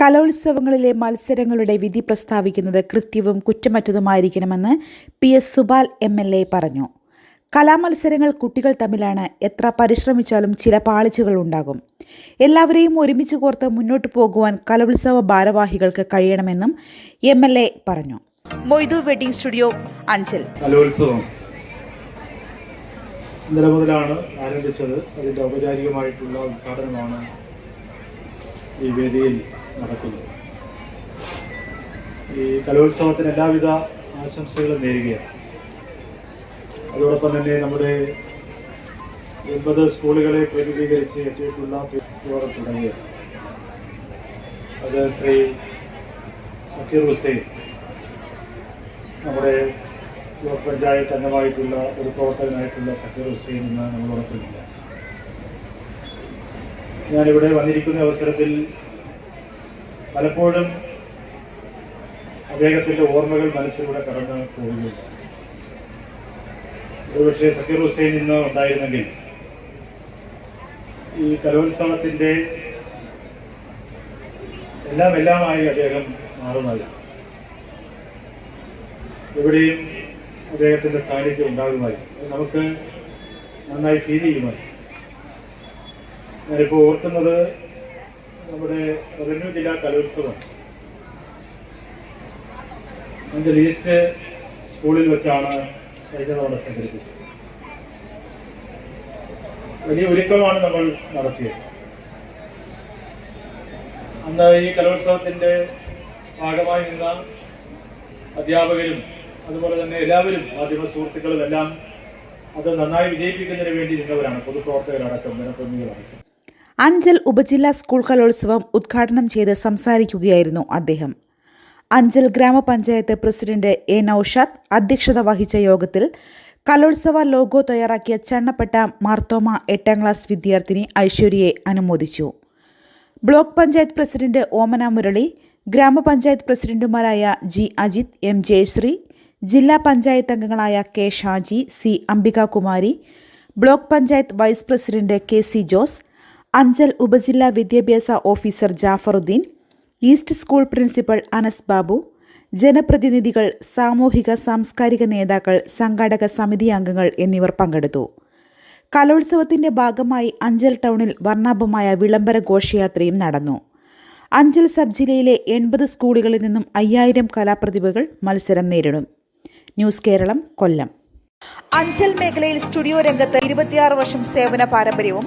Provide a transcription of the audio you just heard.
കലോത്സവങ്ങളിലെ മത്സരങ്ങളുടെ വിധി പ്രസ്താവിക്കുന്നത് കൃത്യവും കുറ്റമറ്റതുമായിരിക്കണമെന്ന് P S Supal M L A പറഞ്ഞു. കലാമത്സരങ്ങൾ കുട്ടികൾ തമ്മിലാണ് എത്ര പരിശ്രമിച്ചാലും ചില പാളിച്ചകൾ ഉണ്ടാകും. എല്ലാവരെയും ഒരുമിച്ച് കോർത്ത് മുന്നോട്ട് പോകുവാൻ കലോത്സവ ഭാരവാഹികൾക്ക് കഴിയണമെന്നും എം എൽ എ പറഞ്ഞു. Moidu wedding studio Anchal. കലോത്സവം ഇന്നലെ മുതലാണ് ആരംഭിച്ചത്. അതിന്റെ ഔപചാരികമായിട്ടുള്ള ഉദ്ഘാടനമാണ് ഈ വേദിയിൽ നടക്കുന്നത് ഈ കലോത്സവത്തിന് എല്ലാവിധ ആശംസകളും നേരുകയാണ്. അതോടൊപ്പം തന്നെ നമ്മുടെ എൺപത് സ്കൂളുകളെ പ്രതിനിധീകരിച്ച് എത്തിയിട്ടുള്ള യോഗം തുടങ്ങിയ അത് ശ്രീ സക്കീർ ഹുസൈൻ നമ്മുടെ ബ്ലോക്ക് പഞ്ചായത്ത് അംഗമായിട്ടുള്ള ഒരു പ്രവർത്തകനായിട്ടുള്ള സക്കീർ ഹുസൈൻ എന്ന് നമ്മളോടൊപ്പമില്ല ഞാനിവിടെ വന്നിരിക്കുന്ന അവസരത്തിൽ പലപ്പോഴും അദ്ദേഹത്തിന്റെ ഓർമ്മകൾ മനസ്സിലൂടെ കടന്നു പോകുന്നു. ഒരുപക്ഷെ സക്കീർ ഹുസൈൻ ഇന്ന് ഉണ്ടായിരുന്നെങ്കിൽ ഈ കലോത്സവത്തിന്റെ എല്ലാം എല്ലാമായി അദ്ദേഹം മാറുന്നത് എവിടെയും അദ്ദേഹത്തിന്റെ സാന്നിധ്യം ഉണ്ടാകുമായി നമുക്ക് നന്നായി ഫീൽ ചെയ്യുമായി ഞാനിപ്പോൾ ഓർക്കുന്നത് നമ്മുടെ റവന്യൂ ജില്ലാ കലോത്സവം. അതിന്റെ ലീസ്റ്റ് സ്കൂളിൽ വെച്ചാണ് കഴിഞ്ഞ തവണ സംഘടിപ്പിച്ചത്. വലിയ ഒരുക്കമാണ് നമ്മൾ നടത്തിയത്. അന്ന് ഈ കലോത്സവത്തിന്റെ ഭാഗമായി നിന്ന അധ്യാപകരും അതുപോലെ തന്നെ എല്ലാവരും മാധ്യമ സുഹൃത്തുക്കളും എല്ലാം അത് നന്നായി വിജയിപ്പിക്കുന്നതിന് വേണ്ടി നിന്നവരാണ് പൊതുപ്രവർത്തകരടക്കം ജനപ്രതിനിധികളടക്കം. അഞ്ചൽ ഉപജില്ലാ സ്കൂൾ കലോത്സവം ഉദ്ഘാടനം ചെയ്ത് സംസാരിക്കുകയായിരുന്നു അദ്ദേഹം. അഞ്ചൽ ഗ്രാമപഞ്ചായത്ത് പ്രസിഡന്റ് എ നൌഷാദ് അധ്യക്ഷത വഹിച്ച യോഗത്തിൽ കലോത്സവ ലോഗോ തയ്യാറാക്കിയ ചണ്ണപ്പെട്ട മാർത്തോമ എട്ടാം ക്ലാസ് വിദ്യാർത്ഥിനി ഐശ്വര്യയെ അനുമോദിച്ചു. ബ്ലോക്ക് പഞ്ചായത്ത് പ്രസിഡന്റ് ഓമന മുരളി ഗ്രാമപഞ്ചായത്ത് പ്രസിഡന്റുമാരായ ജി അജിത് എം ജയശ്രീ ജില്ലാ പഞ്ചായത്ത് അംഗങ്ങളായ K Shaji C Ambikakumari block panchayat vice president K C Jose Anchal ഉപജില്ലാ വിദ്യാഭ്യാസ officer Jafaruddin east school principal Anas Babu ജനപ്രതിനിധികൾ സാമൂഹിക സാംസ്കാരിക നേതാക്കൾ സംഘാടക സമിതി അംഗങ്ങൾ എന്നിവർ പങ്കെടുത്തു. കലോത്സവത്തിന്റെ ഭാഗമായി അഞ്ചൽ ടൗണിൽ വർണാഭമായ വിളംബര ഘോഷയാത്രയും നടന്നു. അഞ്ചൽ സബ് ജില്ലയിലെ എൺപത് സ്കൂളുകളിൽ നിന്നും അയ്യായിരം കലാപ്രതിഭകൾ മത്സരം നേരിടും. ന്യൂസ് കേരളം കൊല്ലം. അഞ്ചൽ മേഖലയിൽ സ്റ്റുഡിയോ രംഗത്ത് ഇരുപത്തിയാറ് വർഷം സേവന പാരമ്പര്യവും